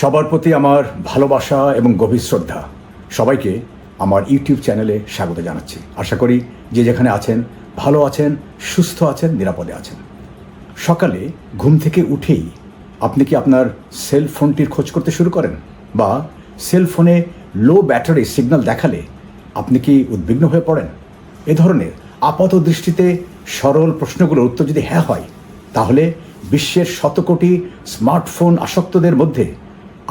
সবার প্রতি আমার ভালোবাসা এবং গভীর শ্রদ্ধা। সবাইকে আমার ইউটিউব চ্যানেলে স্বাগত জানাচ্ছি। আশা করি যে যেখানে আছেন, ভালো আছেন, সুস্থ আছেন, নিরাপদে আছেন। সকালে ঘুম থেকে উঠেই আপনি কি আপনার সেল ফোনটির খোঁজ করতে শুরু করেন? বা সেল ফোনে লো ব্যাটারি সিগন্যাল দেখালে আপনি কি উদ্বিগ্ন হয়ে পড়েন? এ ধরনের আপাত দৃষ্টিতে সরল প্রশ্নগুলোর উত্তর যদি হ্যাঁ হয়, তাহলে বিশ্বের শত কোটি স্মার্টফোন আসক্তদের মধ্যে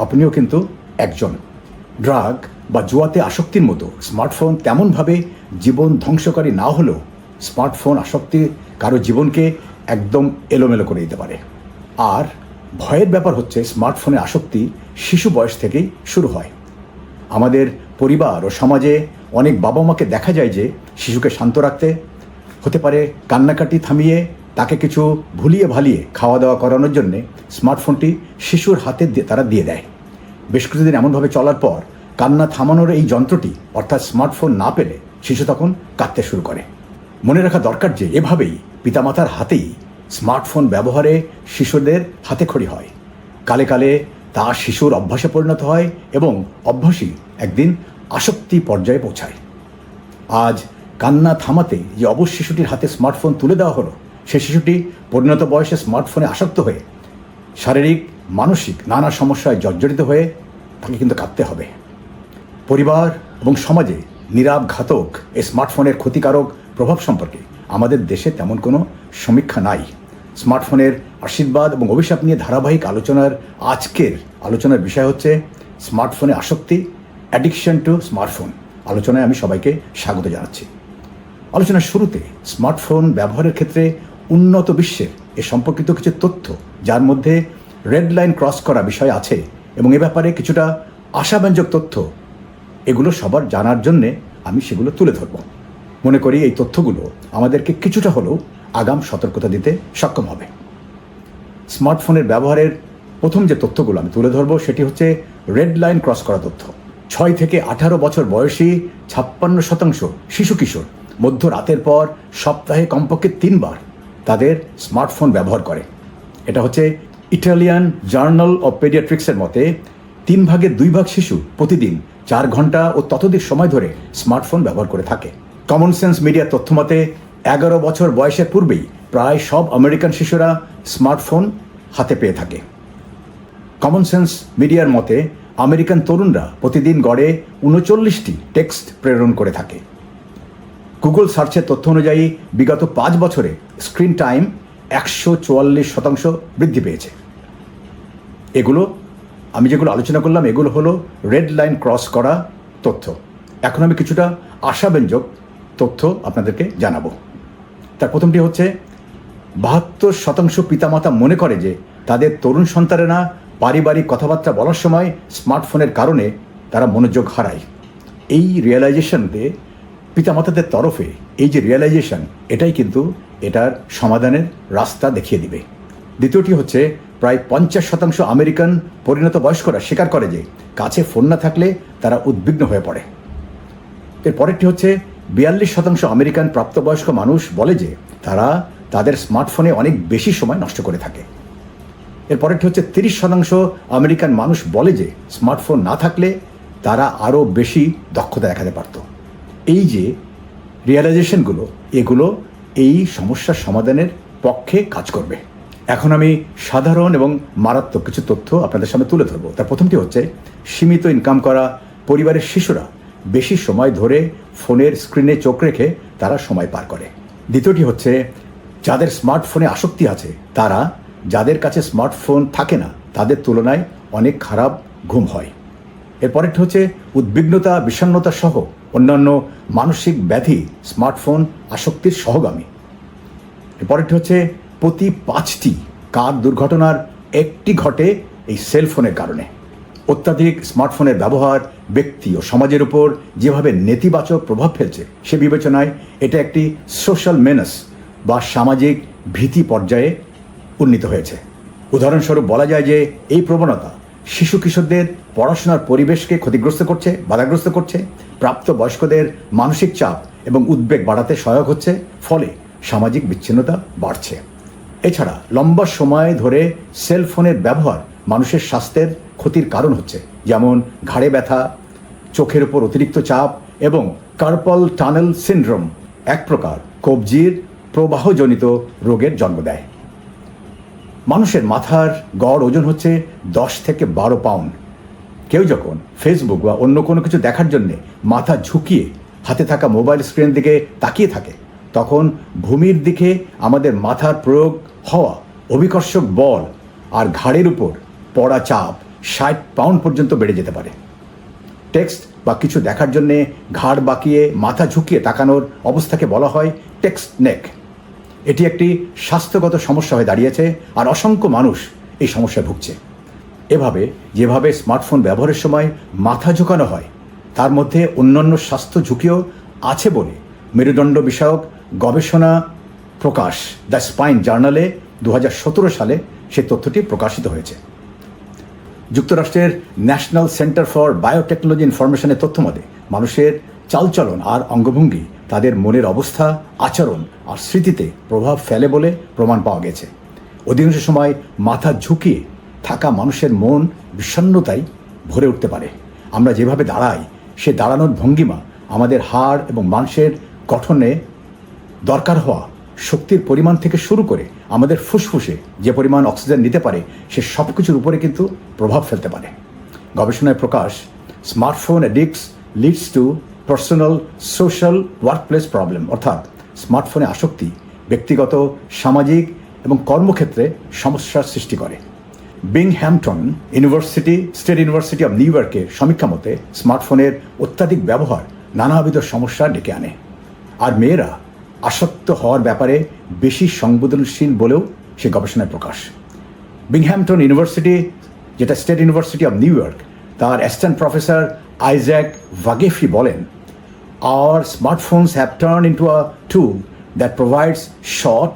আপনিও কিন্তু একজন। ড্রাগ বা জুয়াতে আসক্তির মতো স্মার্টফোন তেমনভাবে জীবন ধ্বংসকারী না হলেও স্মার্টফোন আসক্তি কারও জীবনকে একদম এলোমেলো করে দিতে পারে। আর ভয়ের ব্যাপার হচ্ছে স্মার্টফোনে আসক্তি শিশু বয়স থেকেই শুরু হয়। আমাদের পরিবার ও সমাজে অনেক বাবা মাকে দেখা যায় যে শিশুকে শান্ত রাখতে, হতে পারে কান্নাকাটি থামিয়ে তাকে কিছু ভুলিয়ে ভালিয়ে খাওয়া দাওয়া করানোর জন্যে স্মার্টফোনটি শিশুর হাতে তারা দিয়ে দেয়। বেশ কিছুদিন এমনভাবে চলার পর কান্না থামানোর এই যন্ত্রটি অর্থাৎ স্মার্টফোন না পেলে শিশু তখন কাঁদতে শুরু করে। মনে রাখা দরকার যে এভাবেই পিতামাতার হাতেই স্মার্টফোন ব্যবহারে শিশুদের হাতে খড়ি হয়। কালে কালে তা শিশুর অভ্যাসে পরিণত হয় এবং অভ্যাসই একদিন আসক্তি পর্যায়ে পৌঁছায়। আজ কান্না থামাতে যে অবশ শিশুটির হাতে স্মার্টফোন তুলে দেওয়া হলো সে শিশুটি পরিণত বয়সে স্মার্টফোনে আসক্ত হয়ে শারীরিক, মানসিক নানা সমস্যায় জর্জরিত হয়ে তাকে কিন্তু কাঁদতে হবে। পরিবার এবং সমাজে নীরব ঘাতক এই স্মার্টফোনের ক্ষতিকারক প্রভাব সম্পর্কে আমাদের দেশে তেমন কোনো সমীক্ষা নাই। স্মার্টফোনের আশীর্বাদ এবং অভিশাপ নিয়ে ধারাবাহিক আলোচনার আজকের আলোচনার বিষয় হচ্ছে স্মার্টফোনে আসক্তি অ্যাডিকশন টু স্মার্টফোন। আলোচনায় আমি সবাইকে স্বাগত জানাচ্ছি। আলোচনার শুরুতে স্মার্টফোন ব্যবহারের ক্ষেত্রে উন্নত বিশ্বের এ সম্পর্কিত কিছু তথ্য, যার মধ্যে রেড লাইন ক্রস করা বিষয় আছে এবং এ ব্যাপারে কিছুটা আশাব্যঞ্জক তথ্য, এগুলো সবার জানার জন্যে আমি সেগুলো তুলে ধরব। মনে করি এই তথ্যগুলো আমাদেরকে কিছুটা হলেও আগাম সতর্কতা দিতে সক্ষম হবে। স্মার্টফোনের ব্যবহারের প্রথম যে তথ্যগুলো আমি তুলে ধরবো সেটি হচ্ছে রেড লাইন ক্রস করা তথ্য। ছয় থেকে আঠারো বছর বয়সী ছাপ্পান্ন শতাংশ শিশু কিশোর মধ্য রাতের পর সপ্তাহে কমপক্ষে তিনবার তাদের স্মার্টফোন ব্যবহার করে। এটা হচ্ছে ইটালিয়ান জার্নাল অফ পেডিয়াট্রিক্সের মতে, তিন ভাগের দুই ভাগ শিশু প্রতিদিন চার ঘণ্টা ও ততোধিক সময় ধরে স্মার্টফোন ব্যবহার করে থাকে। কমন সেন্স মিডিয়ার তথ্য মতে, এগারো বছর বয়সের পূর্বেই প্রায় সব আমেরিকান শিশুরা স্মার্টফোন হাতে পেয়ে থাকে। কমন সেন্স মিডিয়ার মতে, আমেরিকান তরুণরা প্রতিদিন গড়ে উনচল্লিশটি টেক্সট প্রেরণ করে থাকে। গুগল সার্চের তথ্য অনুযায়ী বিগত পাঁচ বছরে স্ক্রিন টাইম একশো চুয়াল্লিশ শতাংশ বৃদ্ধি পেয়েছে। এগুলো, আমি যেগুলো আলোচনা করলাম, এগুলো হলো রেড লাইন ক্রস করা তথ্য। এখন আমি কিছুটা আশাব্যঞ্জক তথ্য আপনাদেরকে জানাব। তার প্রথমটি হচ্ছে, বাহাত্তর শতাংশ পিতামাতা মনে করে যে তাদের তরুণ সন্তানেরা পারিবারিক কথাবার্তা বলার সময় স্মার্টফোনের কারণে তারা মনোযোগ হারায়। এই রিয়েলাইজেশনকে পিতামাতাদের তরফে এই যে রিয়েলাইজেশন এটাই কিন্তু এটার সমাধানের রাস্তা দেখিয়ে দিবে। দ্বিতীয়টি হচ্ছে, প্রায় পঞ্চাশ শতাংশ আমেরিকান পরিণত বয়স্করা স্বীকার করে যে কাছে ফোন না থাকলে তারা উদ্বিগ্ন হয়ে পড়ে। এর পরেরটি হচ্ছে, বিয়াল্লিশ শতাংশ আমেরিকান প্রাপ্তবয়স্ক মানুষ বলে যে তারা তাদের স্মার্টফোনে অনেক বেশি সময় নষ্ট করে থাকে। এর পরেরটি হচ্ছে, তিরিশ শতাংশ আমেরিকান মানুষ বলে যে স্মার্টফোন না থাকলে তারা আরও বেশি দক্ষতা দেখাতে পারত। এই যে রিয়েলাইজেশনগুলো এগুলো এই সমস্যার সমাধানের পক্ষে কাজ করবে। এখন আমি সাধারণ এবং মারাত্মক কিছু তথ্য আপনাদের সামনে তুলে ধরবো। তার প্রথমটি হচ্ছে, সীমিত ইনকাম করা পরিবারের শিশুরা বেশি সময় ধরে ফোনের স্ক্রিনে চোখ রেখে তারা সময় পার করে। দ্বিতীয়টি হচ্ছে, যাদের স্মার্টফোনে আসক্তি আছে, তারা যাদের কাছে স্মার্টফোন থাকে না, তাদের তুলনায় অনেক খারাপ ঘুম হয়। এরপরেরটি হচ্ছে, উদ্বিগ্নতা, বিষণ্ণতা সহ অন্যান্য মানসিক ব্যাধি স্মার্টফোন আসক্তির সহগামী। এরপরেরটি হচ্ছে, প্রতি পাঁচটি কার দুর্ঘটনার একটি ঘটে এই সেলফোনের কারণে। অত্যাধিক স্মার্টফোনের ব্যবহার ব্যক্তি ও সমাজের উপর যেভাবে নেতিবাচক প্রভাব ফেলছে, সে বিবেচনায় এটা একটি সোশ্যাল মেনাস বা সামাজিক ভীতি পর্যায়ে উন্নীত হয়েছে। উদাহরণস্বরূপ বলা যায় যে, এই প্রবণতা শিশু কিশোরদের পড়াশোনার পরিবেশকে ক্ষতিগ্রস্ত করছে, বাধাগ্রস্ত করছে প্রাপ্ত বয়স্কদের মানসিক চাপ এবং উদ্বেগ বাড়াতে সহায়ক হচ্ছে, ফলে সামাজিক বিচ্ছিন্নতা বাড়ছে। এছাড়া লম্বা সময় ধরে সেলফোনের ব্যবহার মানুষের স্বাস্থ্যের ক্ষতির কারণ হচ্ছে, যেমন ঘাড়ে ব্যথা, চোখের উপর অতিরিক্ত চাপ এবং কার্পল টানেল সিন্ড্রোম এক প্রকার কবজির প্রবাহজনিত রোগের জন্ম দেয়। মানুষের মাথার গড় ওজন হচ্ছে দশ থেকে বারো পাউন্ড কেউ যখন ফেসবুক বা অন্য কোনো কিছু দেখার জন্যে মাথা ঝুঁকিয়ে হাতে থাকা মোবাইল স্ক্রিনের দিকে তাকিয়ে থাকে, তখন ভূমির দিকে আমাদের মাথার প্রয়োগ হওয়া অভিকর্ষক বল আর ঘাড়ের উপর পড়া চাপ ষাট পাউন্ড পর্যন্ত বেড়ে যেতে পারে। টেক্সট বা কিছু দেখার জন্যে ঘাড় বাঁকিয়ে মাথা ঝুঁকিয়ে তাকানোর অবস্থাকে বলা হয় টেক্সট নেক এটি একটি স্বাস্থ্যগত সমস্যা হয়ে দাঁড়িয়েছে আর অসংখ্য মানুষ এই সমস্যায় ভুগছে। এভাবে, যেভাবে স্মার্টফোন ব্যবহারের সময় মাথা ঝুঁকানো হয়, তার মধ্যে অন্যান্য স্বাস্থ্য ঝুঁকিও আছে বলে মেরুদণ্ড বিষয়ক গবেষণা প্রকাশ দ্য স্পাইন জার্নালে দু হাজার সতেরো সালে সে তথ্যটি প্রকাশিত হয়েছে। যুক্তরাষ্ট্রের ন্যাশনাল সেন্টার ফর বায়োটেকনোলজি ইনফরমেশনের তথ্য মতে, মানুষের চালচলন আর অঙ্গভঙ্গি, তাদের মনের অবস্থা, আচরণ আর স্মৃতিতে প্রভাব ফেলে বলে প্রমাণ পাওয়া গেছে। অধিকাংশ সময় মাথা ঝুঁকিয়ে থাকা মানুষের মন বিষণ্ণতায় ভরে উঠতে পারে। আমরা যেভাবে দাঁড়াই, সে দাঁড়ানোর ভঙ্গিমা আমাদের হাড় এবং মাংসের গঠনে দরকার হওয়া শক্তির পরিমাণ থেকে শুরু করে আমাদের ফুসফুসে যে পরিমাণ অক্সিজেন নিতে পারে, সে সব কিছুর উপরে কিন্তু প্রভাব ফেলতে পারে। গবেষণায় প্রকাশ, smartphone addicts leads to personal social workplace problem অর্থাৎ স্মার্টফোনে আসক্তি ব্যক্তিগত, সামাজিক এবং কর্মক্ষেত্রে সমস্যার সৃষ্টি করে। Binghamton university state university of new ইয়র্কের সমীক্ষা মতে স্মার্টফোনের অত্যাধিক ব্যবহার নানাবিধ সমস্যা ডেকে আনে। আর মেয়েরা আসক্ত হওয়ার ব্যাপারে বেশি সংবেদনশীল বলেও সে গবেষণায় প্রকাশ। বিংহ্যামটন ইউনিভার্সিটি যেটা state university of New York তার অ্যাসিস্ট্যান্ট প্রফেসর আইজ্যাক ভাগেফি বলেন our smartphones have turned into a tool that provides short,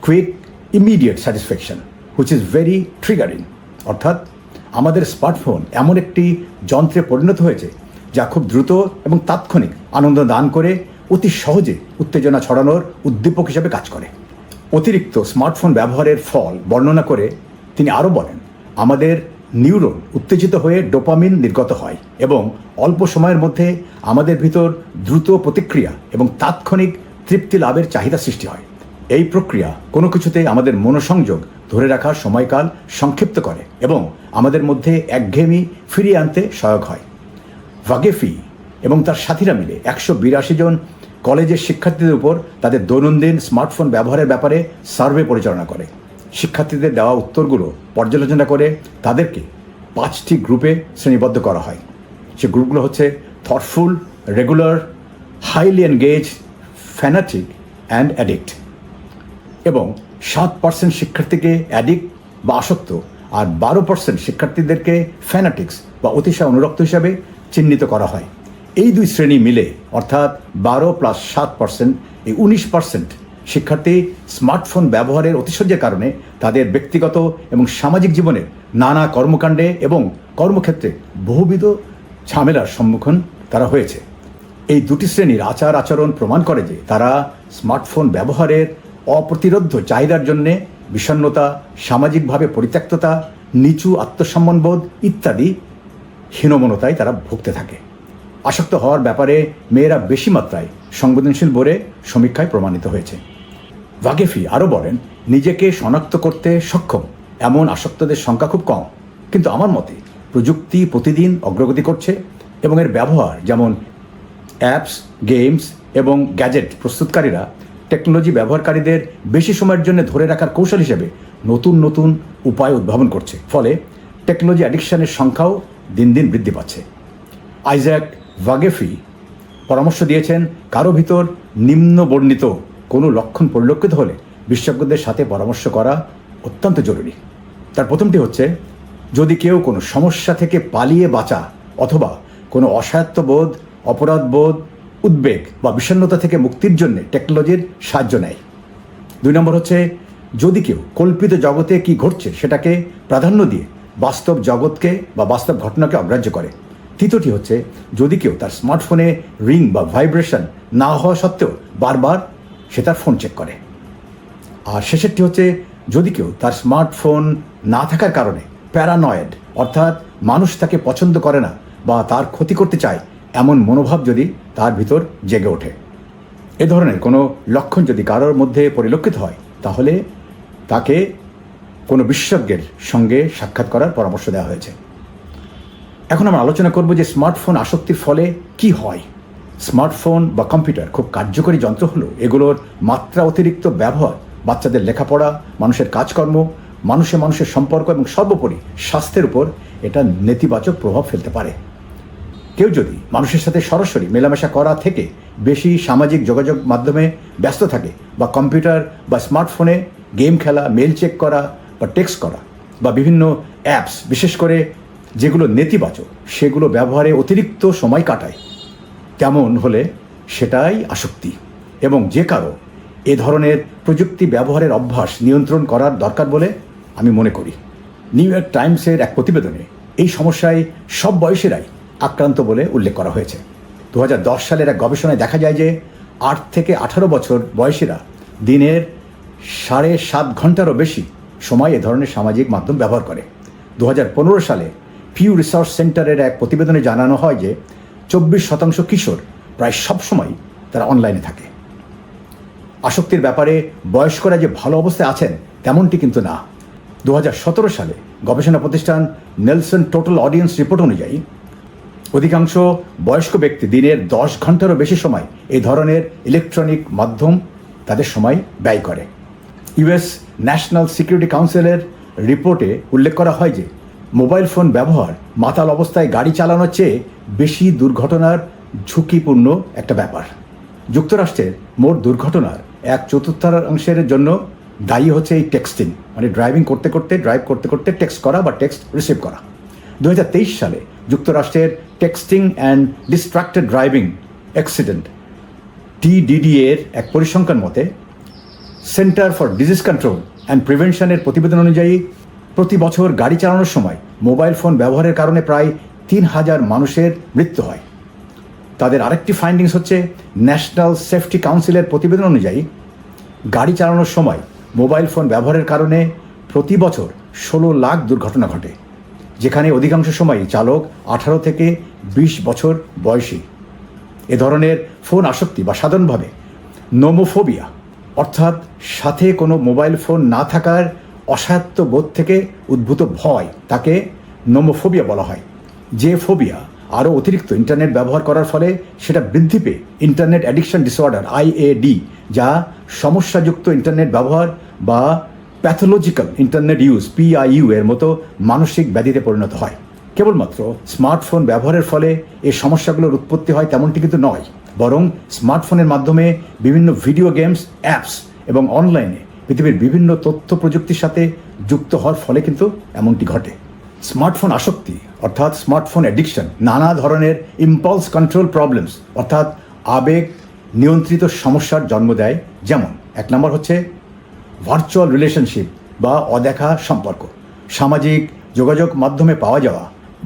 quick, immediate satisfaction, which is very triggering অর্থাৎ আমাদের স্মার্টফোন এমন একটি যন্ত্রে পরিণত হয়েছে যা খুব দ্রুত এবং তাৎক্ষণিক আনন্দ দান করে, অতি সহজে উত্তেজনা ছড়ানোর উদ্দীপক হিসেবে কাজ করে। অতিরিক্ত স্মার্টফোন ব্যবহারের ফল বর্ণনা করে তিনি আরও বলেন, আমাদের নিউরন উত্তেজিত হয়ে ডোপামিন নির্গত হয় এবং অল্প সময়ের মধ্যে আমাদের ভিতর দ্রুত প্রতিক্রিয়া এবং তাৎক্ষণিক তৃপ্তি লাভের চাহিদা সৃষ্টি হয়। এই প্রক্রিয়া কোনো কিছুতে আমাদের মনোসংযোগ ধরে রাখার সময়কাল সংক্ষিপ্ত করে এবং আমাদের মধ্যে একঘেয়েমি ফিরিয়ে আনতে সহায়ক হয়। ভাগেফি এবং তার সাথীরা মিলে একশো বিরাশি জন কলেজের শিক্ষার্থীদের উপর তাদের দৈনন্দিন স্মার্টফোন ব্যবহারের ব্যাপারে সার্ভে পরিচালনা করে। শিক্ষার্থীদের দেওয়া উত্তরগুলো পর্যালোচনা করে তাদেরকে পাঁচটি গ্রুপে শ্রেণীবদ্ধ করা হয়। সে গ্রুপগুলো হচ্ছে thoughtful regular highly engage fanatic and addict এবং সাত পার্সেন্ট শিক্ষার্থীকে অ্যাডিক্ট বা আসক্ত আর বারো পার্সেন্ট শিক্ষার্থীদেরকে ফ্যানাটিক্স বা অতিশয় অনুরক্ত হিসাবে চিহ্নিত করা হয়। এই দুই শ্রেণি মিলে, অর্থাৎ বারো প্লাস সাত পার্সেন্ট এই উনিশ পার্সেন্ট শিক্ষার্থী স্মার্টফোন ব্যবহারের অতিশয্যের কারণে তাদের ব্যক্তিগত এবং সামাজিক জীবনের নানা কর্মকাণ্ডে এবং কর্মক্ষেত্রে বহুবিধ ঝামেলার সম্মুখীন তারা হয়েছে। এই দুটি শ্রেণির আচার আচরণ প্রমাণ করে যে তারা স্মার্টফোন ব্যবহারের অপ্রতিরোধ্য চাহিদার জন্যে বিষণ্নতা সামাজিকভাবে পরিত্যক্ততা, নিচু আত্মসম্মানবোধ ইত্যাদি হীনমনতায় তারা ভুগতে থাকে। আসক্ত হওয়ার ব্যাপারে মেয়েরা বেশি মাত্রায় সংবেদনশীল বলে সমীক্ষায় প্রমাণিত হয়েছে। ভাগেফি আরও বলেন, নিজেকে শনাক্ত করতে সক্ষম, এমন আসক্তদের সংখ্যা খুব কম। কিন্তু আমার মতে প্রযুক্তি প্রতিদিন অগ্রগতি করছে এবং এর ব্যবহার যেমন অ্যাপস, গেমস এবং গ্যাজেট প্রস্তুতকারীরা টেকনোলজি ব্যবহারকারীদের বেশি সময়ের জন্য ধরে রাখার কৌশল হিসেবে নতুন নতুন উপায় উদ্ভাবন করছে। ফলে টেকনোলজি অ্যাডিকশানের সংখ্যাও দিন দিন বৃদ্ধি পাচ্ছে। আইজ্যাক ভাগেফি পরামর্শ দিয়েছেন, কারও ভিতর নিম্ন বর্ণিত কোনো লক্ষণ পরিলক্ষিত হলে বিশেষজ্ঞদের সাথে পরামর্শ করা অত্যন্ত জরুরি। তার প্রথমটি হচ্ছে, যদি কেউ কোনো সমস্যা থেকে পালিয়ে বাঁচা অথবা কোনো অসায়ত্তবোধ অপরাধবোধ উদ্বেগ বা বিষণ্ণতা থেকে মুক্তির জন্য টেকনোলজির সাহায্য নেয়। দুই নম্বর হচ্ছে, যদি কেউ কল্পিত জগতে কি ঘটছে সেটাকে প্রাধান্য দিয়ে বাস্তব জগৎকে বা বাস্তব ঘটনাকে অগ্রাহ্য করে। তৃতীয়টি হচ্ছে, যদি কেউ তার স্মার্টফোনে রিং বা ভাইব্রেশন না হওয়া সত্ত্বেও বারবার সে তার ফোন চেক করে। আর শেষেরটি হচ্ছে, যদি কেউ তার স্মার্টফোন না থাকার কারণে প্যারানয়েড, অর্থাৎ মানুষ তাকে পছন্দ করে না বা তার ক্ষতি করতে চায় এমন মনোভাব যদি তার ভিতর জেগে ওঠে। এ ধরনের কোনো লক্ষণ যদি কারোর মধ্যে পরিলক্ষিত হয়, তাহলে তাকে কোনো বিশেষজ্ঞের সঙ্গে সাক্ষাৎ করার পরামর্শ দেওয়া হয়েছে। এখন আমরা আলোচনা করব যে স্মার্টফোন আসক্তির ফলে কি হয়। স্মার্টফোন বা কম্পিউটার খুব কার্যকরী যন্ত্র হলো এগুলোর মাত্রা অতিরিক্ত ব্যবহার, বাচ্চাদের লেখাপড়া, মানুষের কাজকর্ম, মানুষে মানুষের সম্পর্ক এবং সর্বোপরি স্বাস্থ্যের উপর এটা নেতিবাচক প্রভাব ফেলতে পারে। কেউ যদি মানুষের সাথে সরাসরি মেলামেশা করা থেকে বেশি সামাজিক যোগাযোগ মাধ্যমে ব্যস্ত থাকে, বা কম্পিউটার, বা স্মার্টফোনে গেম খেলা মেল চেক করা, বা টেক্সট করা, বা বিভিন্ন অ্যাপস, বিশেষ করে যেগুলো নেতিবাচক, সেগুলো ব্যবহারে অতিরিক্ত সময় কাটায়, তেমন হলে সেটাই আসক্তি। এবং যে কারও এ ধরনের প্রযুক্তি ব্যবহারের অভ্যাস নিয়ন্ত্রণ করার দরকার বলে আমি মনে করি। নিউ ইয়র্ক টাইমসের এক প্রতিবেদনে এই সমস্যায় সব বয়সেরাই আক্রান্ত বলে উল্লেখ করা হয়েছে। দু হাজার দশ সালের এক গবেষণায় দেখা যায় যে আট থেকে আঠারো বছর বয়সীরা দিনের সাড়ে সাত ঘন্টারও বেশি সময় এ ধরনের সামাজিক মাধ্যম ব্যবহার করে। দু হাজার পনেরো সালে পিউ রিসার্চ সেন্টারের এক প্রতিবেদনে জানানো হয় যে চব্বিশ শতাংশ কিশোর প্রায় সবসময় তারা অনলাইনে থাকে। আসক্তির ব্যাপারে বয়স্করা যে ভালো অবস্থায় আছেন তেমনটি কিন্তু না। দু হাজার সতেরো সালে গবেষণা প্রতিষ্ঠান নেলসন টোটাল অডিয়েন্স রিপোর্ট অনুযায়ী অধিকাংশ বয়স্ক ব্যক্তি দিনের দশ ঘন্টারও বেশি সময় এই ধরনের ইলেকট্রনিক মাধ্যম তাদের সময় ব্যয় করে। ইউএস ন্যাশনাল সিকিউরিটি কাউন্সিলের রিপোর্টে উল্লেখ করা হয় যে, মোবাইল ফোন ব্যবহার মাতাল অবস্থায় গাড়ি চালানোর চেয়ে বেশি দুর্ঘটনার ঝুঁকিপূর্ণ একটা ব্যাপার। যুক্তরাষ্ট্রের মোট দুর্ঘটনার এক চতুর্থাংশের জন্য দায়ী হচ্ছে এই টেক্সটিং মানে ড্রাইভিং করতে করতে, ড্রাইভ করতে করতে টেক্সট করা বা টেক্সট রিসিভ করা। দু হাজার তেইশ সালে যুক্তরাষ্ট্রের texting and distracted driving accident TDD এর এক পরিসংখ্যান মতে, centre for disease control and প্রিভেনশনের প্রতিবেদন অনুযায়ী প্রতি বছর গাড়ি চালানোর সময় মোবাইল ফোন ব্যবহারের কারণে প্রায় তিন হাজার মানুষের মৃত্যু হয়। তাদের আরেকটি ফাইন্ডিংস হচ্ছে ন্যাশনাল সেফটি কাউন্সিলের প্রতিবেদন অনুযায়ী গাড়ি চালানোর সময় মোবাইল ফোন ব্যবহারের কারণে প্রতি বছর ষোলো লাখ দুর্ঘটনা ঘটে। যেখানে অধিকাংশ সময় চালক আঠারো থেকে বিশ বছর বয়সী। এ ধরনের ফোন আসক্তি বা সাধারণভাবে নোমোফোবিয়া, অর্থাৎ সাথে কোনো মোবাইল ফোন না থাকার অসায়ত্ত বোধ থেকে উদ্ভূত ভয়, তাকে নোমোফোবিয়া বলা হয়। যে ফোবিয়া আরও অতিরিক্ত ইন্টারনেট ব্যবহার করার ফলে সেটা বৃদ্ধি পেয়ে ইন্টারনেট অ্যাডিকশন ডিসঅর্ডার আইএডি যা সমস্যাযুক্ত ইন্টারনেট ব্যবহার বা প্যাথোলজিক্যাল ইন্টারনেট ইউজ পিআইইউ এর মতো মানসিক ব্যাধিতে পরিণত হয়। কেবলমাত্র স্মার্টফোন ব্যবহারের ফলে এই সমস্যাগুলোর উৎপত্তি হয় তেমনটি কিন্তু নয়, বরং স্মার্টফোনের মাধ্যমে বিভিন্ন ভিডিও গেমস, অ্যাপস এবং অনলাইনে পৃথিবীর বিভিন্ন তথ্য প্রযুক্তির সাথে যুক্ত হওয়ার ফলে কিন্তু এমনটি ঘটে। স্মার্টফোন আসক্তি, অর্থাৎ স্মার্টফোন অ্যাডিকশন নানা ধরনের ইম্পালস কন্ট্রোল প্রবলেমস অর্থাৎ আবেগ নিয়ন্ত্রিত সমস্যার জন্ম দেয়। যেমন, এক নম্বর হচ্ছে ভার্চুয়াল রিলেশনশিপ বা অদেখা সম্পর্ক, সামাজিক যোগাযোগ মাধ্যমে পাওয়া যাওয়া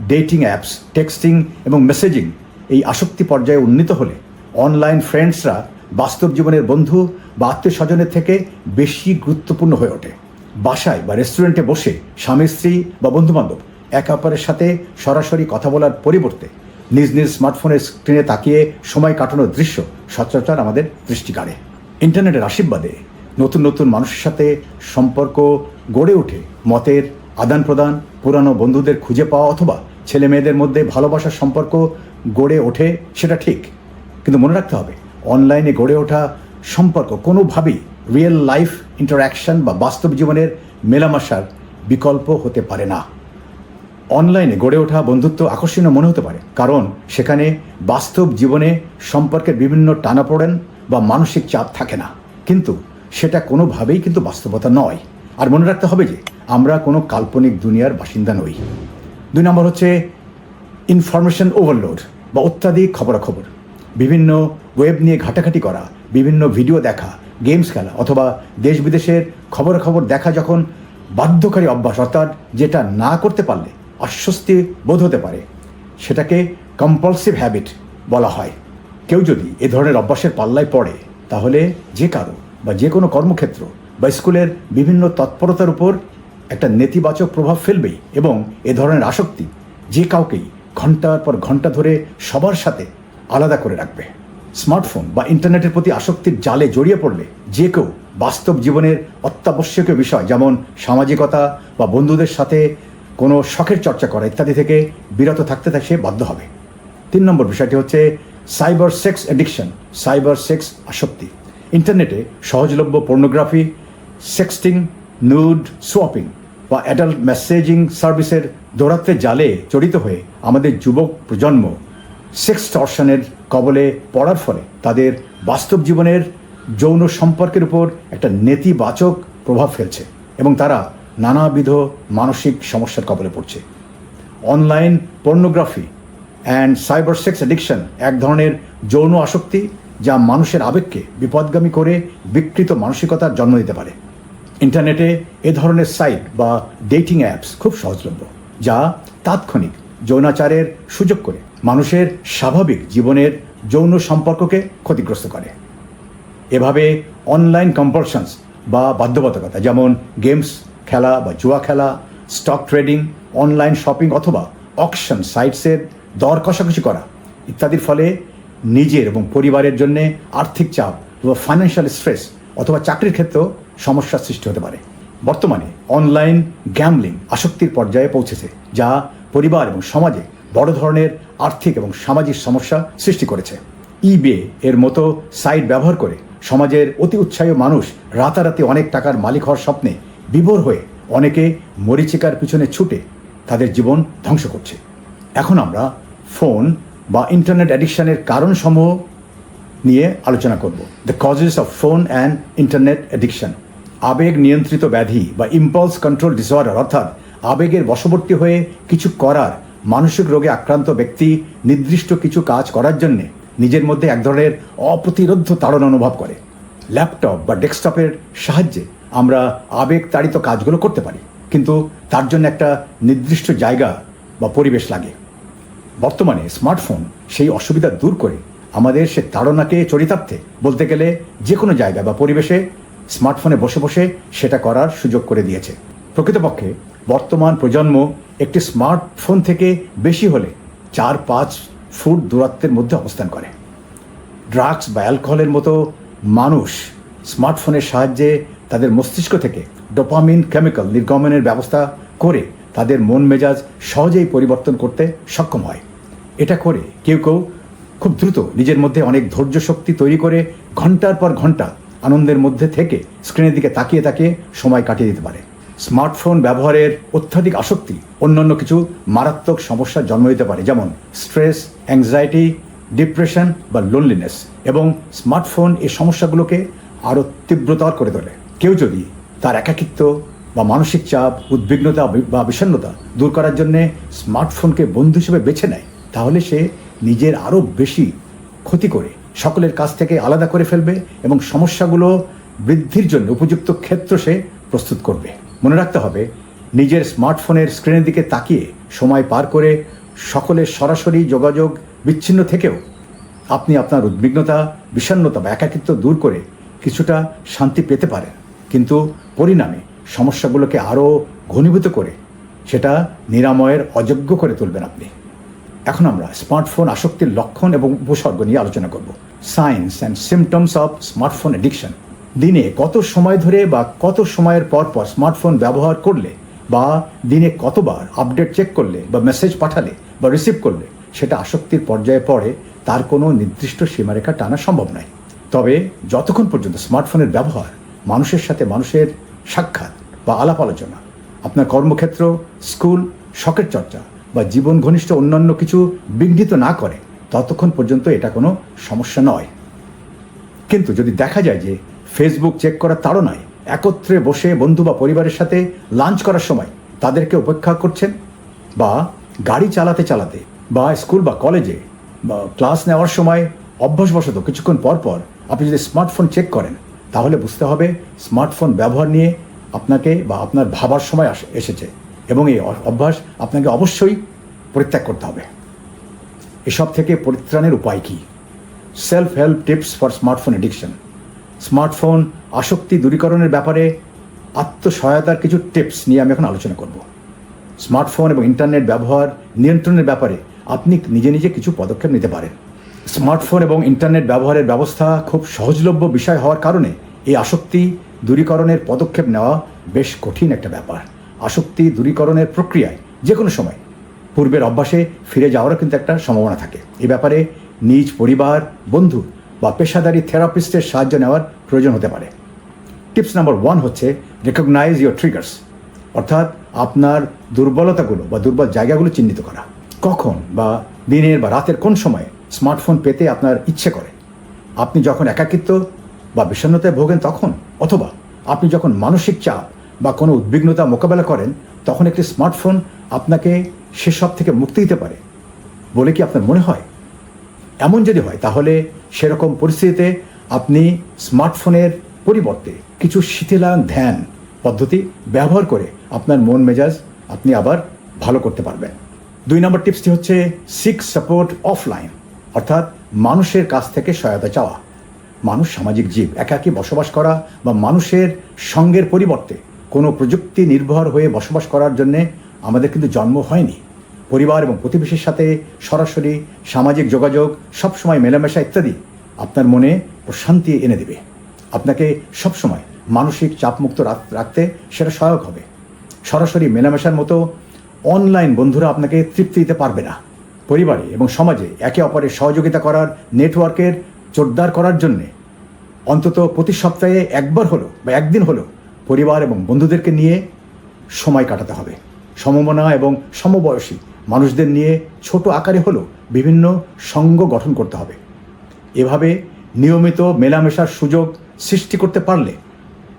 ডেটিং অ্যাপস টেক্সটিং এবং মেসেজিং এই আসক্তি পর্যায়ে উন্নীত হলে অনলাইন ফ্রেন্ডসরা বাস্তব জীবনের বন্ধু বা আত্মীয় স্বজনের থেকে বেশি গুরুত্বপূর্ণ হয়ে ওঠে। বাসায় বা রেস্টুরেন্টে বসে স্বামী, স্ত্রী বা বন্ধুবান্ধব একে অপরের সাথে সরাসরি কথা বলার পরিবর্তে নিজ নিজ স্মার্টফোনের স্ক্রিনে তাকিয়ে সময় কাটানোর দৃশ্য সচরাচর আমাদের দৃষ্টি কাড়ে। ইন্টারনেটের আশীর্বাদে নতুন নতুন মানুষের সাথে সম্পর্ক গড়ে ওঠে। মতের আদান প্রদান, পুরানো বন্ধুদের খুঁজে পাওয়া অথবা ছেলে মেয়েদের মধ্যে ভালোবাসার সম্পর্ক গড়ে ওঠে, সেটা ঠিক। কিন্তু মনে রাখতে হবে, অনলাইনে গড়ে ওঠা সম্পর্ক কোনোভাবেই রিয়েল লাইফ ইন্টারাকশন বা বাস্তব জীবনের মেলামেশার বিকল্প হতে পারে না। অনলাইনে গড়ে ওঠা বন্ধুত্ব আকর্ষণীয় মনে হতে পারে, কারণ সেখানে বাস্তব জীবনে সম্পর্কের বিভিন্ন টানাপোড়েন বা মানসিক চাপ থাকে না। কিন্তু সেটা কোনোভাবেই কিন্তু বাস্তবতা নয়। আর মনে রাখতে হবে যে, আমরা কোনো কাল্পনিক দুনিয়ার বাসিন্দা নই। দুই নম্বর হচ্ছে ইনফরমেশন ওভারলোড বা অত্যাধিক খবরাখবর। বিভিন্ন ওয়েব নিয়ে ঘাটাঘাটি করা, বিভিন্ন ভিডিও দেখা গেমস খেলা অথবা দেশ বিদেশের খবরাখবর দেখা যখন বাধ্যকারী অভ্যাস, অর্থাৎ যেটা না করতে পারলে আশ্বস্তি বোধ হতে পারে, সেটাকে কম্পালসিভ হ্যাবিট বলা হয়। কেউ যদি এ ধরনের অভ্যাসের পাল্লায় পড়ে, তাহলে যে কারও বা যে কোনো কর্মক্ষেত্র বা স্কুলের বিভিন্ন তৎপরতার উপর একটা নেতিবাচক প্রভাব ফেলবেই এবং এ ধরনের আসক্তি যে কাউকেই ঘণ্টার পর ঘণ্টা ধরে সবার সাথে আলাদা করে রাখবে। স্মার্টফোন বা ইন্টারনেটের প্রতি আসক্তির জালে জড়িয়ে পড়লে যে কেউ বাস্তব জীবনের অত্যাবশ্যকীয় বিষয় যেমন সামাজিকতা বা বন্ধুদের সাথে কোনো শখের চর্চা করা ইত্যাদি থেকে বিরত থাকতে থাকে সে বাধ্য হবে। তিন নম্বর বিষয়টি হচ্ছে cyber sex addiction cyber sex আসক্তি। ইন্টারনেটে সহজলভ্য পর্নোগ্রাফি সেক্সটিং নুড সোয়াপিং বা অ্যাডাল্ট মেসেজিং সার্ভিসের দৌরাত্মের জালে জড়িত হয়ে আমাদের যুবক প্রজন্ম সেক্স টর্শনের কবলে পড়ার ফলে তাদের বাস্তব জীবনের যৌন সম্পর্কের উপর একটা নেতিবাচক প্রভাব ফেলছে এবং তারা নানাবিধ মানসিক সমস্যার কবলে পড়ছে। Online pornography and cyber sex addiction এক ধরনের যৌন আসক্তি যা মানুষের আবেগকে বিপদগামী করে বিকৃত মানসিকতার জন্ম দিতে পারে। ইন্টারনেটে এ ধরনের সাইট বা ডেটিং অ্যাপস খুব সহজলভ্য, যা তাৎক্ষণিক যৌনাচারের সুযোগ করে মানুষের স্বাভাবিক জীবনের যৌন সম্পর্ককে ক্ষতিগ্রস্ত করে। এভাবে অনলাইন কম্পালশনস বা বাধ্যবাধকতা, যেমন গেমস খেলা বা জুয়া খেলা, স্টক ট্রেডিং, অনলাইন শপিং অথবা অকশন সাইটসের দর কষাকষি করা ইত্যাদির ফলে নিজের এবং পরিবারের জন্য আর্থিক চাপ বা ফাইন্যান্সিয়াল স্ট্রেস অথবা চাকরির ক্ষেত্রেও সমস্যার সৃষ্টি হতে পারে। বর্তমানে অনলাইন গ্যামলিং আসক্তির পর্যায়ে পৌঁছেছে, যা পরিবার এবং সমাজে বড় ধরনের আর্থিক এবং সামাজিক সমস্যা সৃষ্টি করেছে। ইবে এর মতো সাইট ব্যবহার করে সমাজের অতি উৎসাহী মানুষ রাতারাতি অনেক টাকার মালিক হওয়ার স্বপ্নে বিভোর হয়ে অনেকে মরিচিকার পিছনে ছুটে তাদের জীবন ধ্বংস করছে। এখন আমরা ফোন বা ইন্টারনেট অ্যাডিকশনের কারণসমূহ নিয়ে আলোচনা করব। The causes of phone and internet addiction আবেগ নিয়ন্ত্রিত ব্যাধি বা ইম্পালস কন্ট্রোল ডিসঅর্ডার অর্থাৎ আবেগের বশবর্তী হয়ে কিছু করার, মানসিক রোগে আক্রান্ত ব্যক্তি নির্দিষ্ট কিছু কাজ করার জন্যে নিজের মধ্যে এক ধরনের অপ্রতিরোধ তাড়ন অনুভব করে। ল্যাপটপ বা ডেস্কটপের সাহায্যে আমরা আবেগ তাড়িত কাজগুলো করতে পারি। কিন্তু তার জন্য একটা নির্দিষ্ট জায়গা বা পরিবেশ লাগে। বর্তমানে স্মার্টফোন সেই অসুবিধা দূর করে আমাদের সে তাড়নাকে চরিতার্থে বলতে গেলে যে কোনো জায়গা বা পরিবেশে স্মার্টফোনে বসে বসে সেটা করার সুযোগ করে দিয়েছে। প্রকৃতপক্ষে বর্তমান প্রজন্ম একটি স্মার্টফোন থেকে বেশি হলে চার পাঁচ ফুট দূরত্বের মধ্যে অবস্থান করে। ড্রাগস বা অ্যালকোহলের মতো মানুষ স্মার্টফোনের সাহায্যে তাদের মস্তিষ্ক থেকে ডোপামিন কেমিক্যাল নির্গমনের ব্যবস্থা করে তাদের মন মেজাজ সহজেই পরিবর্তন করতে সক্ষম হয়। এটা করে কেউ কেউ খুব দ্রুত নিজের মধ্যে অনেক ধৈর্য শক্তি তৈরি করে ঘণ্টার পর ঘণ্টা আনন্দের মধ্যে থেকে স্ক্রিনের দিকে তাকিয়ে তাকিয়ে সময় কাটিয়ে দিতে পারে। স্মার্টফোন ব্যবহারের অত্যাধিক আসক্তি অন্যান্য কিছু মারাত্মক সমস্যার জন্ম দিতে পারে, যেমন স্ট্রেস অ্যাংজাইটি ডিপ্রেশন বা লোনলিনেস এবং স্মার্টফোন এই সমস্যাগুলোকে আরও তীব্রতর করে তোলে। কেউ যদি তার একাকিত্ব বা মানসিক চাপ, উদ্বিগ্নতা বা বিষণ্ণতা দূর করার জন্যে স্মার্টফোনকে বন্ধু হিসেবে বেছে নেয়। তাহলে সে নিজের আরও বেশি ক্ষতি করে, সকলের কাছ থেকে আলাদা করে ফেলবে এবং সমস্যাগুলো বৃদ্ধির জন্য উপযুক্ত ক্ষেত্র সে প্রস্তুত করবে। মনে রাখতে হবে, নিজের স্মার্টফোনের স্ক্রিনের দিকে তাকিয়ে সময় পার করে সকলের সরাসরি যোগাযোগ বিচ্ছিন্ন থেকেও আপনি আপনার উদ্বিগ্নতা, বিষণ্ণতা বা একাকিত্ব দূর করে কিছুটা শান্তি পেতে পারেন। কিন্তু পরিণামে সমস্যাগুলোকে আরও ঘনীভূত করে সেটা নিরাময়ের অযোগ্য করে তুলবেন আপনি। এখন আমরা স্মার্টফোন আসক্তির লক্ষণ এবং উপসর্গ নিয়ে আলোচনা করব। Science and symptoms of smartphone addiction দিনে কত সময় ধরে বা কত সময়ের পর পর স্মার্টফোন ব্যবহার করলে বা দিনে কতবার আপডেট চেক করলে বা মেসেজ পাঠালে বা রিসিভ করলে সেটা আসক্তির পর্যায়ে পড়ে, তার কোনো নির্দিষ্ট সীমারেখা টানা সম্ভব নয়। তবে যতক্ষণ পর্যন্ত স্মার্টফোনের ব্যবহার মানুষের সাথে মানুষের সাক্ষাৎ বা আলাপ আলোচনা, আপনার কর্মক্ষেত্র, স্কুল, শখের চর্চা বা জীবন ঘনিষ্ঠ অন্যান্য কিছু বিঘ্নিত না করে, ততক্ষণ পর্যন্ত এটা কোনো সমস্যা নয়। কিন্তু যদি দেখা যায় যে ফেসবুক চেক করার তাড়নায় একত্রে বসে বন্ধু বা পরিবারের সাথে লাঞ্চ করার সময় তাদেরকে উপেক্ষা করছেন বা গাড়ি চালাতে চালাতে বা স্কুল বা কলেজে বা ক্লাস নেওয়ার সময় অভ্যাসবশত কিছুক্ষণ পর পর আপনি যদি স্মার্টফোন চেক করেন তাহলে বুঝতে হবে স্মার্টফোন ব্যবহার নিয়ে আপনাকে বা আপনার ভাবার সময় এসেছে এবং এই অভ্যাস আপনাকে অবশ্যই পরিত্যাগ করতে হবে। এসব থেকে পরিত্রাণের উপায় কী? Self help tips for smartphone addiction smartphone আসক্তি দূরীকরণের ব্যাপারে আত্মসহায়তার কিছু টিপস নিয়ে আমি এখন আলোচনা করব। স্মার্টফোন এবং ইন্টারনেট ব্যবহার নিয়ন্ত্রণের ব্যাপারে আপনি নিজে নিজে কিছু পদক্ষেপ নিতে পারেন। স্মার্টফোন এবং ইন্টারনেট ব্যবহারের ব্যবস্থা খুব সহজলভ্য বিষয় হওয়ার কারণে এই আসক্তি দূরীকরণের পদক্ষেপ নেওয়া বেশ কঠিন একটা ব্যাপার। আসক্তি দূরীকরণের প্রক্রিয়ায় যে কোনো সময় পূর্বের অভ্যাসে ফিরে যাওয়ারও কিন্তু একটা সম্ভাবনা থাকে। এ ব্যাপারে নিজ পরিবার, বন্ধু বা পেশাদারি থেরাপিস্টের সাহায্য নেওয়ার প্রয়োজন হতে পারে। টিপস নাম্বার ওয়ান হচ্ছে রেকগনাইজ ইউর ট্রিগার্স অর্থাৎ আপনার দুর্বলতাগুলো বা দুর্বল জায়গাগুলো চিহ্নিত করা। কখন বা দিনের বা রাতের কোন সময়ে স্মার্টফোন পেতে আপনার ইচ্ছে করে। আপনি যখন একাকিত্ব বা বিষণ্ণতায় ভোগেন তখন, অথবা আপনি যখন মানসিক চাপ বা কোনো উদ্বিগ্নতা মোকাবেলা করেন, তখন একটি স্মার্টফোন আপনাকে সেসব থেকে মুক্তি দিতে পারে বলে কি আপনার মনে হয়? এমন যদি হয়, তাহলে সেরকম পরিস্থিতিতে আপনি স্মার্টফোনের পরিবর্তে কিছু শিথিলায়ন ধ্যান পদ্ধতি ব্যবহার করে আপনার মন মেজাজ আপনি আবার ভালো করতে পারবেন। দুই নম্বর টিপসটি হচ্ছে সিক সাপোর্ট অফলাইন অর্থাৎ মানুষের কাছ থেকে সহায়তা চাওয়া। মানুষ সামাজিক জীব, একাকী বসবাস করা বা মানুষের সঙ্গের পরিবর্তে কোনো প্রযুক্তি নির্ভর হয়ে বসবাস করার জন্যে আমাদের কিন্তু জন্ম হয়নি। পরিবার এবং প্রতিবেশীর সাথে সরাসরি সামাজিক যোগাযোগ, সবসময় মেলামেশা ইত্যাদি আপনার মনে প্রশান্তি এনে দেবে। আপনাকে সবসময় মানসিক চাপমুক্ত রাখ- রাখতে সেটা সহায়ক হবে। সরাসরি মেলামেশার মতো অনলাইন বন্ধুরা আপনাকে তৃপ্তি দিতে পারবে না। পরিবারে এবং সমাজে একে অপরের সহযোগিতা করার নেটওয়ার্কের জোরদার করার জন্যে অন্তত প্রতি সপ্তাহে একবার হলো বা একদিন হলো পরিবার এবং বন্ধুদেরকে নিয়ে সময় কাটাতে হবে। সমমনা এবং সমবয়সী মানুষদের নিয়ে ছোট আকারে হলেও বিভিন্ন সঙ্গ গঠন করতে হবে। এভাবে নিয়মিত মেলামেশার সুযোগ সৃষ্টি করতে পারলে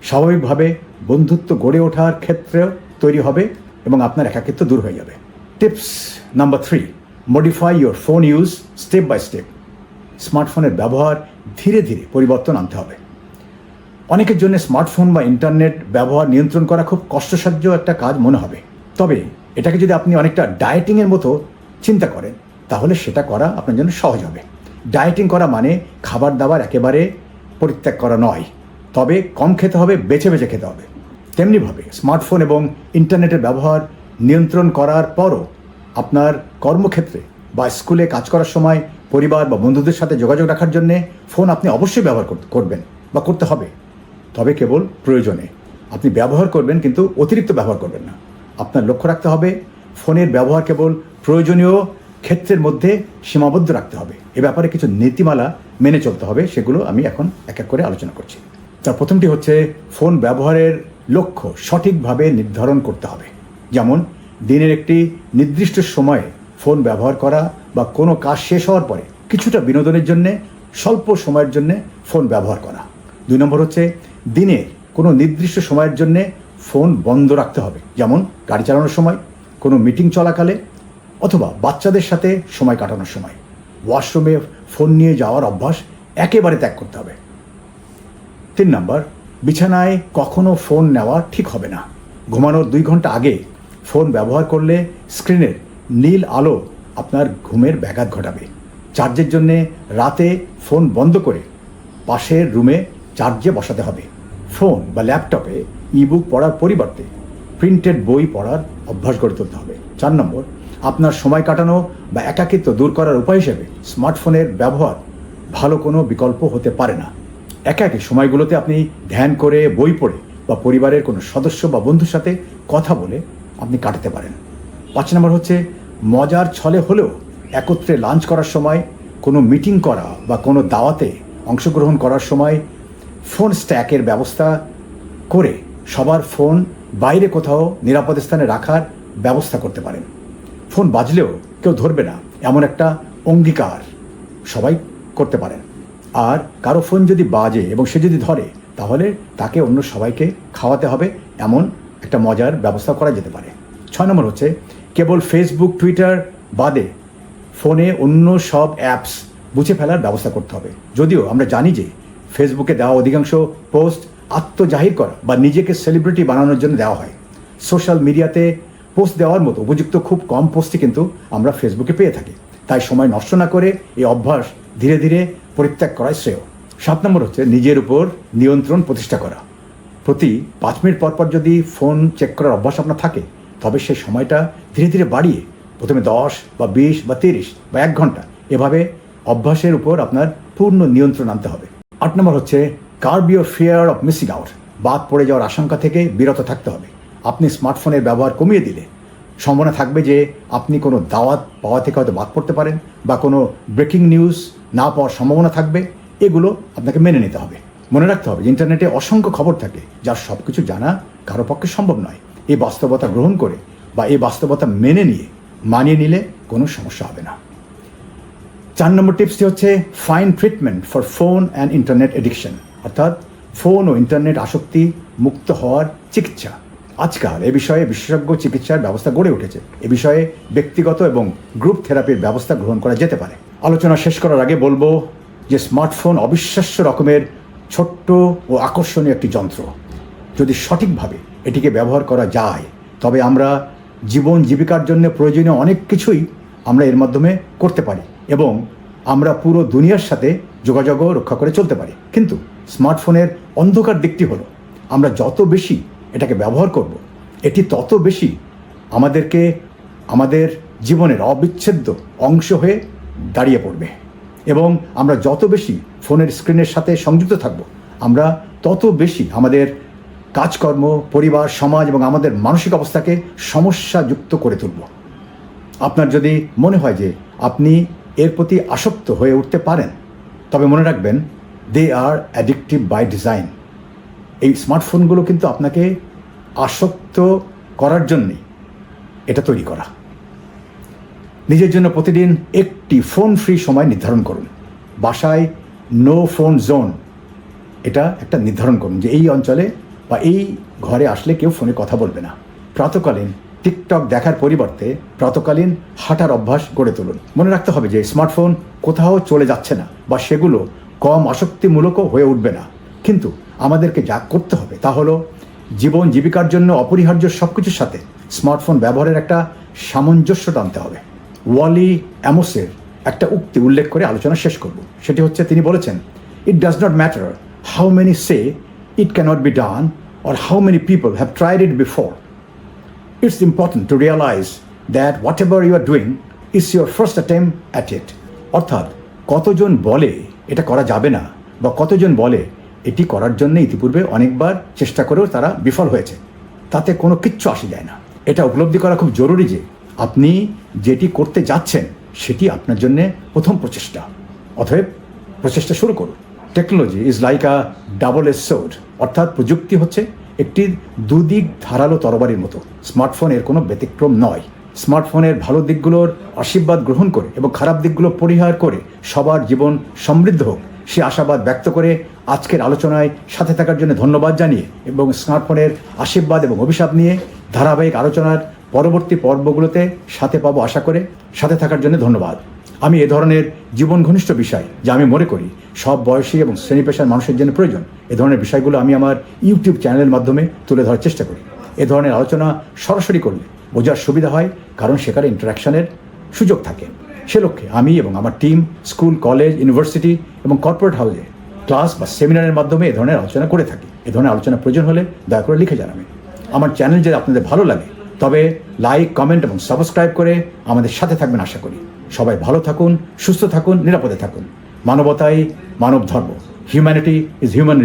স্বাভাবিকভাবে বন্ধুত্ব গড়ে ওঠার ক্ষেত্রে তৈরি হবে এবং আপনার একাকিত্ব দূর হয়ে যাবে। Tips number three modify your phone use step by step স্মার্টফোনের ব্যবহার ধীরে ধীরে পরিবর্তন আনতে হবে। অনেকের জন্য স্মার্টফোন বা ইন্টারনেট ব্যবহার নিয়ন্ত্রণ করা খুব কষ্টসাধ্য একটা কাজ মনে হবে। তবে এটাকে যদি আপনি অনেকটা ডায়েটিংয়ের মতো চিন্তা করেন, তাহলে সেটা করা আপনার জন্য সহজ হবে। ডায়েটিং করা মানে খাবার দাবার একেবারে পরিত্যাগ করা নয়, তবে কম খেতে হবে, বেছে বেছে খেতে হবে। তেমনিভাবে স্মার্টফোন এবং ইন্টারনেটের ব্যবহার নিয়ন্ত্রণ করার পরও আপনার কর্মক্ষেত্রে বা স্কুলে কাজ করার সময় পরিবার বা বন্ধুদের সাথে যোগাযোগ রাখার জন্যে ফোন আপনি অবশ্যই ব্যবহার করবেন বা করতে হবে। তবে কেবল প্রয়োজনে। আপনি ব্যবহার করবেন কিন্তু অতিরিক্ত ব্যবহার করবেন না। আপনার লক্ষ্য রাখতে হবে, ফোনের ব্যবহার কেবল প্রয়োজনীয় ক্ষেত্রের মধ্যে সীমাবদ্ধ রাখতে হবে। এ ব্যাপারে কিছু নীতিমালা মেনে চলতে হবে, সেগুলো আমি এখন এক এক করে আলোচনা করছি। তার প্রথমটি হচ্ছে, ফোন ব্যবহারের লক্ষ্য সঠিকভাবে নির্ধারণ করতে হবে। যেমন দিনের একটি নির্দিষ্ট সময়ে ফোন ব্যবহার করা বা কোনো কাজ শেষ হওয়ার পরে কিছুটা বিনোদনের জন্যে, স্বল্প সময়ের জন্যে ফোন ব্যবহার করা। দুই নম্বর হচ্ছে দিনের কোনো নির্দিষ্ট সময়ের জন্যে ফোন বন্ধ রাখতে হবে। যেমন গাড়ি চালানোর সময়, কোনো মিটিং চলাকালে, অথবা বাচ্চাদের সাথে সময় কাটানোর সময়। ওয়াশরুমে ফোন নিয়ে যাওয়ার অভ্যাস একেবারে ত্যাগ করতে হবে। তিন নম্বর, বিছানায় কখনো ফোন নেওয়া ঠিক হবে না। ঘুমানোর দুই ঘণ্টা আগে ফোন ব্যবহার করলে স্ক্রিনের নীল আলো আপনার ঘুমের ব্যাঘাত ঘটাবে। চার্জের জন্যে রাতে ফোন বন্ধ করে পাশের রুমে চার্জে বসাতে হবে। ফোন বা ল্যাপটপে ইবুক পড়ার পরিবর্তে প্রিন্টেড বই পড়ার অভ্যাস গড়ে তুলতে হবে। চার নম্বর, আপনার সময় কাটানো বা একাকিত্ব দূর করার উপায় হিসেবে স্মার্টফোনের ব্যবহার ভালো কোনো বিকল্প হতে পারে না। একা একই সময়গুলোতে আপনি ধ্যান করে বই পড়ে বা পরিবারের কোনো সদস্য বা বন্ধুর সাথে কথা বলে আপনি কাটাতে পারেন। পাঁচ নম্বর হচ্ছে, মজার ছলে হলেও একত্রে লাঞ্চ করার সময়, কোনো মিটিং করা বা কোনো দাওয়াতে অংশগ্রহণ করার সময় ফোন স্ট্যাকের ব্যবস্থা করে সবার ফোন বাইরে কোথাও নিরাপদ স্থানে রাখার ব্যবস্থা করতে পারেন। ফোন বাজলেও কেউ ধরবে না, এমন একটা অঙ্গীকার সবাই করতে পারেন। আর কারও ফোন যদি বাজে এবং সে যদি ধরে, তাহলে তাকে অন্য সবাইকে খাওয়াতে হবে, এমন একটা মজার ব্যবস্থা করা যেতে পারে। ছয় নম্বর হচ্ছে, কেবল ফেসবুক টুইটার বাদে ফোনে অন্য সব অ্যাপস বুঝে ফেলার ব্যবস্থা করতে হবে। যদিও আমরা জানি যে ফেসবুকে দেওয়া অধিকাংশ পোস্ট আত্মজাহির করা বা নিজেকে সেলিব্রিটি বানানোর জন্য দেওয়া হয়। সোশ্যাল মিডিয়াতে পোস্ট দেওয়ার মতো উপযুক্ত খুব কম পোস্টই কিন্তু আমরা ফেসবুকে পেয়ে থাকি। তাই সময় নষ্ট না করে এই অভ্যাস ধীরে ধীরে পরিত্যাগ করাই শ্রেয়। সাত নম্বর হচ্ছে, নিজের উপর নিয়ন্ত্রণ প্রতিষ্ঠা করা। প্রতি পাঁচ মিনিট পর পর যদি ফোন চেক করার অভ্যাস আপনার থাকে, তবে সেই সময়টা ধীরে ধীরে বাড়িয়ে, প্রথমে দশ বা বিশ বা তিরিশ বা এক ঘণ্টা, এভাবে অভ্যাসের উপর আপনার পূর্ণ নিয়ন্ত্রণ আনতে হবে। আট নম্বর হচ্ছে curb your fear of missing out বাদ পড়ে যাওয়ার আশঙ্কা থেকে বিরত থাকতে হবে। আপনি স্মার্টফোনের ব্যবহার কমিয়ে দিলে, সম্ভাবনা থাকবে যে আপনি কোনো দাওয়াত পাওয়া থেকে হয়তো বাদ পড়তে পারেন বা কোনো ব্রেকিং নিউজ না পাওয়ার সম্ভাবনা থাকবে, এগুলো আপনাকে মেনে নিতে হবে। মনে রাখতে হবে ইন্টারনেটে অসংখ্য খবর থাকে যার সব কিছু জানা কারও পক্ষে সম্ভব নয়। এই বাস্তবতা গ্রহণ করে বা এই বাস্তবতা মেনে নিয়ে, মানিয়ে নিলে কোনো সমস্যা হবে না। চার নম্বর টিপসটি হচ্ছে fine treatment for phone and internet addiction অর্থাৎ ফোন ও ইন্টারনেট আসক্তি মুক্ত হওয়ার চিকিৎসা। আজকাল এ বিষয়ে বিশেষজ্ঞ চিকিৎসার ব্যবস্থা গড়ে উঠেছে। এ বিষয়ে ব্যক্তিগত এবং গ্রুপ থেরাপির ব্যবস্থা গ্রহণ করা যেতে পারে। আলোচনা শেষ করার আগে বলব যে স্মার্টফোন অবিশ্বাস্য রকমের ছোট্ট ও আকর্ষণীয় একটি যন্ত্র। যদি সঠিকভাবে এটিকে ব্যবহার করা যায়, তবে আমরা জীবন জীবিকার জন্য প্রয়োজনীয় অনেক কিছুই আমরা এর মাধ্যমে করতে পারি এবং আমরা পুরো দুনিয়ার সাথে যোগাযোগও রক্ষা করে চলতে পারি। কিন্তু স্মার্টফোনের অন্ধকার দিকটি হলো, আমরা যত বেশি এটাকে ব্যবহার করব, এটি তত বেশি আমাদেরকে আমাদের জীবনের অবিচ্ছেদ্য অংশ হয়ে দাঁড়িয়ে পড়বে। এবং আমরা যত বেশি ফোনের স্ক্রিনের সাথে সংযুক্ত থাকব, আমরা তত বেশি আমাদের কাজকর্ম, পরিবার, সমাজ এবং আমাদের মানসিক অবস্থাকে সমস্যাযুক্ত করে তুলব। আপনার যদি মনে হয় যে আপনি এর প্রতি আসক্ত হয়ে উঠতে পারেন, তবে মনে রাখবেন they are addictive by design এই স্মার্টফোনগুলো কিন্তু আপনাকে আসক্ত করার জন্যে এটা তৈরি করা। নিজের জন্য প্রতিদিন একটি ফোন ফ্রি সময় নির্ধারণ করুন। বাসায় নো ফোন জোন এটা একটা নির্ধারণ করুন যে এই অঞ্চলে বা এই ঘরে আসলে কেউ ফোনে কথা বলবে না। প্রাতকালীন টিকটক দেখার পরিবর্তে প্রাতকালীন হাঁটার অভ্যাস গড়ে তুলুন। মনে রাখতে হবে যে স্মার্টফোন কোথাও চলে যাচ্ছে না বা সেগুলো কম আসক্তিমূলকও হয়ে উঠবে না। কিন্তু আমাদেরকে যা করতে হবে তা হলো জীবন জীবিকার জন্য অপরিহার্য সব কিছুর সাথে স্মার্টফোন ব্যবহারের একটা সামঞ্জস্য টানতে হবে। ওয়ালি অ্যামোসের একটা উক্তি উল্লেখ করে আলোচনা শেষ করব। সেটি হচ্ছে, তিনি বলেছেন it does not matter how many say it can't be done or how many people have tried it before it's important to realize that whatever you are doing is your first attempt at it. অর্থাৎ, কতজন বলে এটা করা যাবে না বা কতজন বলে এটি করার জন্য ইতিপূর্বে অনেকবার চেষ্টা করেও তারা বিফল হয়েছে। তাতে কোনো কিচ্ছু আসে যায় না। এটা উপলব্ধি করা খুব জরুরি যে আপনি যেটি করতে যাচ্ছেন, সেটি আপনার জন্য প্রথম প্রচেষ্টা। অতএব প্রচেষ্টা শুরু করুন। Technology is like a double S sword অর্থাৎ প্রযুক্তি হচ্ছে একটি দুদিক ধারালো তরবারির মতো। স্মার্টফোন এর কোনো ব্যতিক্রম নয়। স্মার্টফোনের ভালো দিকগুলোর আশীর্বাদ গ্রহণ করে এবং খারাপ দিকগুলো পরিহার করে সবার জীবন সমৃদ্ধ হোক, সে আশাবাদ ব্যক্ত করে আজকের আলোচনায় সাথে থাকার জন্য ধন্যবাদ জানিয়ে এবং স্মার্টফোনের আশীর্বাদ এবং অভিশাপ নিয়ে ধারাবাহিক আলোচনার পরবর্তী পর্বগুলোতে সাথে পাবো আশা করে, সাথে থাকার জন্য ধন্যবাদ। আমি এ ধরনের জীবন ঘনিষ্ঠ বিষয় যা আমি মনে করি সব বয়সী এবং শ্রেণি পেশার মানুষের জন্য প্রয়োজন, এ ধরনের বিষয়গুলো আমি আমার ইউটিউব চ্যানেলের মাধ্যমে তুলে ধরার চেষ্টা করি। এ ধরনের আলোচনা সরাসরি করলে বোঝার সুবিধা হয়, কারণ সেখানে ইন্টারাকশনের সুযোগ থাকে। সে লক্ষ্যে আমি এবং আমার টিম স্কুল কলেজ ইউনিভার্সিটি এবং কর্পোরেট হাউসে ক্লাস বা সেমিনারের মাধ্যমে এ ধরনের আলোচনা করে থাকি। এ ধরনের আলোচনা প্রয়োজন হলে দয়া করে লিখে জানাবেন। আমার চ্যানেল যদি আপনাদের ভালো লাগে তবে লাইক, কমেন্ট এবং সাবস্ক্রাইব করে আমাদের সাথে থাকবেন আশা করি। সবাই ভালো থাকুন, সুস্থ থাকুন, নিরাপদে থাকুন। মানবতাই মানব ধর্ম হিউম্যানিটি ইজ হিউম্যান